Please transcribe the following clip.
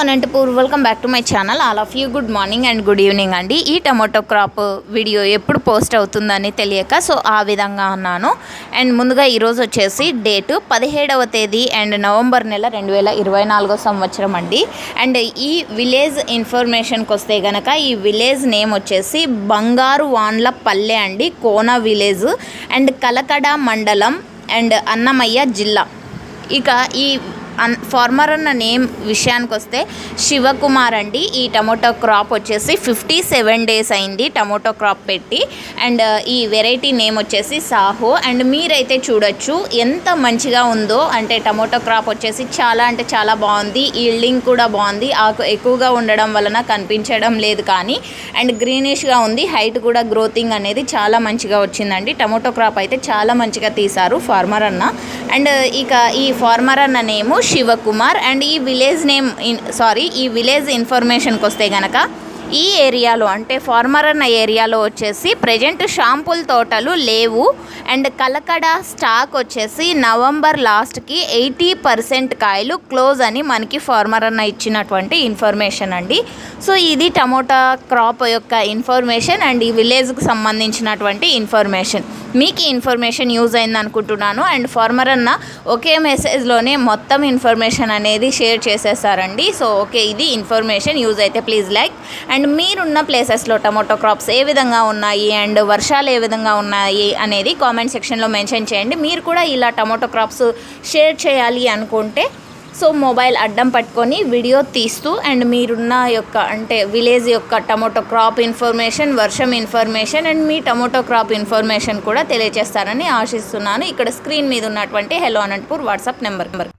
Anantapur welcome back to my channel all of you good morning and good evening అండి. ఈ tomato crop video ఎప్పుడు post అవుతుందని తెలియక so ఆ విధంగా అన్నాను. అండ్ ముందుగా ఈరోజు వచ్చేసి డేటు పదిహేడవ తేదీ అండ్ నవంబర్ నెల రెండు వేల ఇరవై నాలుగో సంవత్సరం అండి. అండ్ ఈ విలేజ్ ఇన్ఫర్మేషన్కి వస్తే గనక ఈ విలేజ్ నేమ్ వచ్చేసి బంగారు వాన్ల పల్లె అండి కోన విలేజ్. అండ్ కలకడ మండలం అండ్ అన్నమయ్య జిల్లా. ఇక ఈ అన్ ఫార్మర్ అన్న నేమ్ విషయానికి వస్తే శివకుమార్ అండి. ఈ టమోటో క్రాప్ వచ్చేసి ఫిఫ్టీ సెవెన్ డేస్ అయింది టమోటో క్రాప్ పెట్టి. అండ్ ఈ వెరైటీ నేమ్ వచ్చేసి సాహో. అండ్ మీరైతే చూడొచ్చు ఎంత మంచిగా ఉందో. అంటే టమోటో క్రాప్ వచ్చేసి చాలా అంటే చాలా బాగుంది. ఈల్డింగ్ కూడా బాగుంది. ఆకు ఎక్కువగా ఉండడం వలన కనిపించడం లేదు కానీ. అండ్ గ్రీనిష్గా ఉంది. హైట్ కూడా గ్రోతింగ్ అనేది చాలా మంచిగా వచ్చిందండి. టమోటో క్రాప్ అయితే చాలా మంచిగా తీశారు ఫార్మర్ అన్న. అండ్ ఇక ఈ ఫార్మర్ అన్న నేము శివకుమార్ అండ్ ఈ విలేజ్ నేమ్ ఇన్ సారీ ఈ విలేజ్ ఇన్ఫర్మేషన్కి వస్తే గనక ఈ ఏరియాలో అంటే ఫార్మర్ అన్న ఏరియాలో వచ్చేసి ప్రజెంట్ షాంపుల్ తోటలు లేవు. అండ్ కలకడ స్టాక్ వచ్చేసి నవంబర్ లాస్ట్కి ఎయిటీ పర్సెంట్ కాయలు క్లోజ్ అని మనకి ఫార్మర్ అన్న ఇచ్చినటువంటి ఇన్ఫర్మేషన్ అండి. సో ఇది టమోటా క్రాప్ యొక్క ఇన్ఫర్మేషన్ అండ్ ఈ విలేజ్కి సంబంధించినటువంటి ఇన్ఫర్మేషన్. మీకు ఇన్ఫర్మేషన్ యూజ్ అయింది అనుకుంటున్నాను అండ్ ఫార్మర్ అన్న ఒకే మెసేజ్లోనే మొత్తం ఇన్ఫర్మేషన్ అనేది షేర్ చేసేసారండి. సో ఓకే ఇది ఇన్ఫర్మేషన్ యూజ్ అయితే ప్లీజ్ లైక్. అండ్ మీరున్న ప్లేసెస్లో టమోటో క్రాప్స్ ఏ విధంగా ఉన్నాయి? అండ్ వర్షాలు ఏ విధంగా ఉన్నాయి? అనేది కామెంట్ సెక్షన్లో మెన్షన్ చేయండి. మీరు కూడా ఇలా టమోటో క్రాప్స్ షేర్ చేయాలి అనుకుంటే సో మొబైల్ అడ్డం పట్టుకొని వీడియో తీస్తూ అండ్ మీరున్న యొక్క అంటే విలేజ్ యొక్క టమోటో క్రాప్ ఇన్ఫర్మేషన్ వర్షం ఇన్ఫర్మేషన్ అండ్ మీ టమోటో క్రాప్ ఇన్ఫర్మేషన్ కూడా తెలియజేస్తారని ఆశిస్తున్నాను. ఇక్కడ స్క్రీన్ మీద ఉన్నటువంటి hello Anantapur WhatsApp number number.